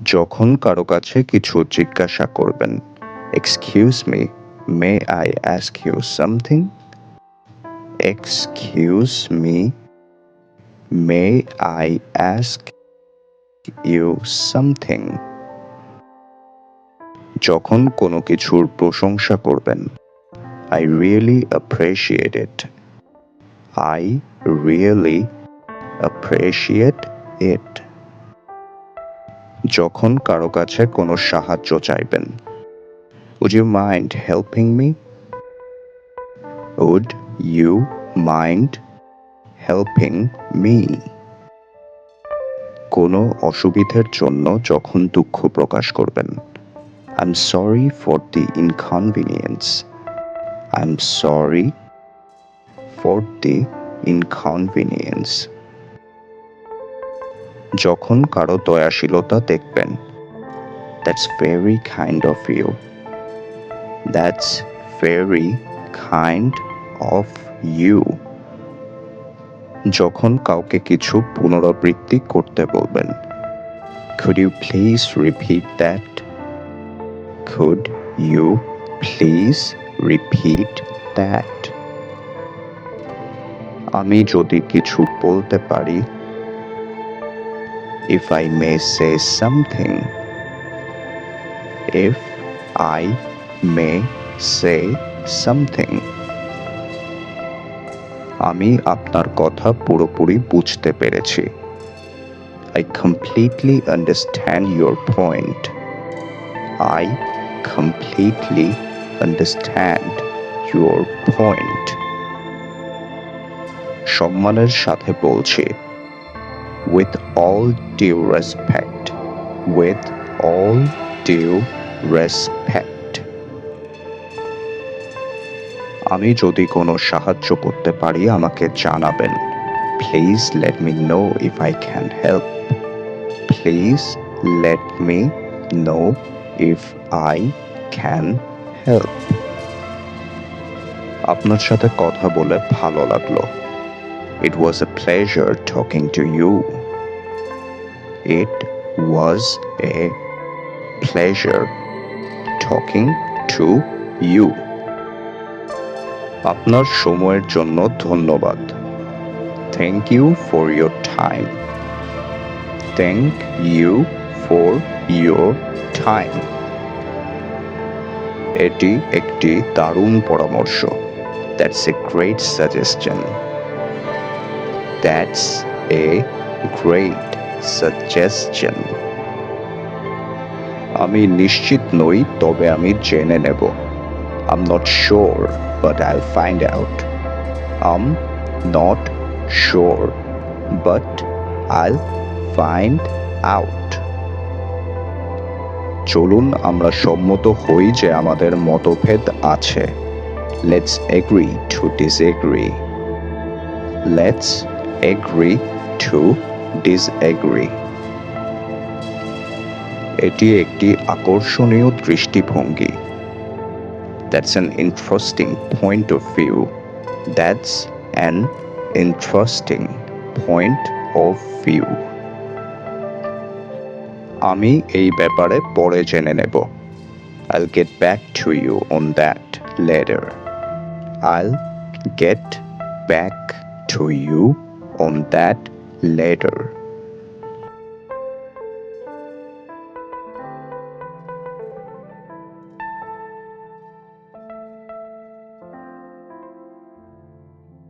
যখন কারও কাছে কিছু জিজ্ঞাসা করবেন excuse me may I ask you something excuse me may I ask you something যখন কোনো কিছুর প্রশংসা করবেন I really appreciate it I really appreciate it যখন কারও কাছে কোনো সাহায্য চাইবেন। Would you mind helping me would you mind helping me কোনো অসুবিধার জন্য যখন দুঃখ প্রকাশ করবেন। I am sorry for the inconvenience I am sorry for the inconvenience যখন কারও দয়াশীলতা দেখবেন that's very kind of you that's very kind of you যখন কাউকে কিছু পুনরাবৃত্তি করতে বলবেন, Could you please repeat that? Could you please repeat that? আমি যদি কিছু বলতে পারি if I may say something, if I may say something, আমি আপনার কথা পুরোপুরি বুঝতে পেরেছি I completely understand your point. I completely understand your point. সম্মানের সাথে বলছি with all due respect, with all due respect. আমি যদি কোনো সাহায্য করতে পারি, আমাকে জানাবেন। Please let me know if I can help please let me know if I can help আপনার সাথে কথা বলে ভালো লাগল। It was a pleasure talking to you. It was a pleasure talking to you. আপনার সময়ের জন্য ধন্যবাদ। Thank you for your time thank you for your time এটি একটি দারুণ পরামর্শ। That's a great suggestion That's a great suggestion. আমি নিশ্চিত নই তবে আমি জেনে নেব I'm not sure but I'll find out. I'm not sure but I'll find out. চলুন আমরা সম্মত হই যে আমাদের মতভেদ আছে Let's agree to disagree. Let's agree to disagree. এটি একটি আকর্ষণীয় দৃষ্টিভঙ্গি That's an interesting point of view. That's an interesting point of view. আমি এই ব্যাপারে পরে জেনে নেব I'll get back to you on that later. I'll get back to you on that later.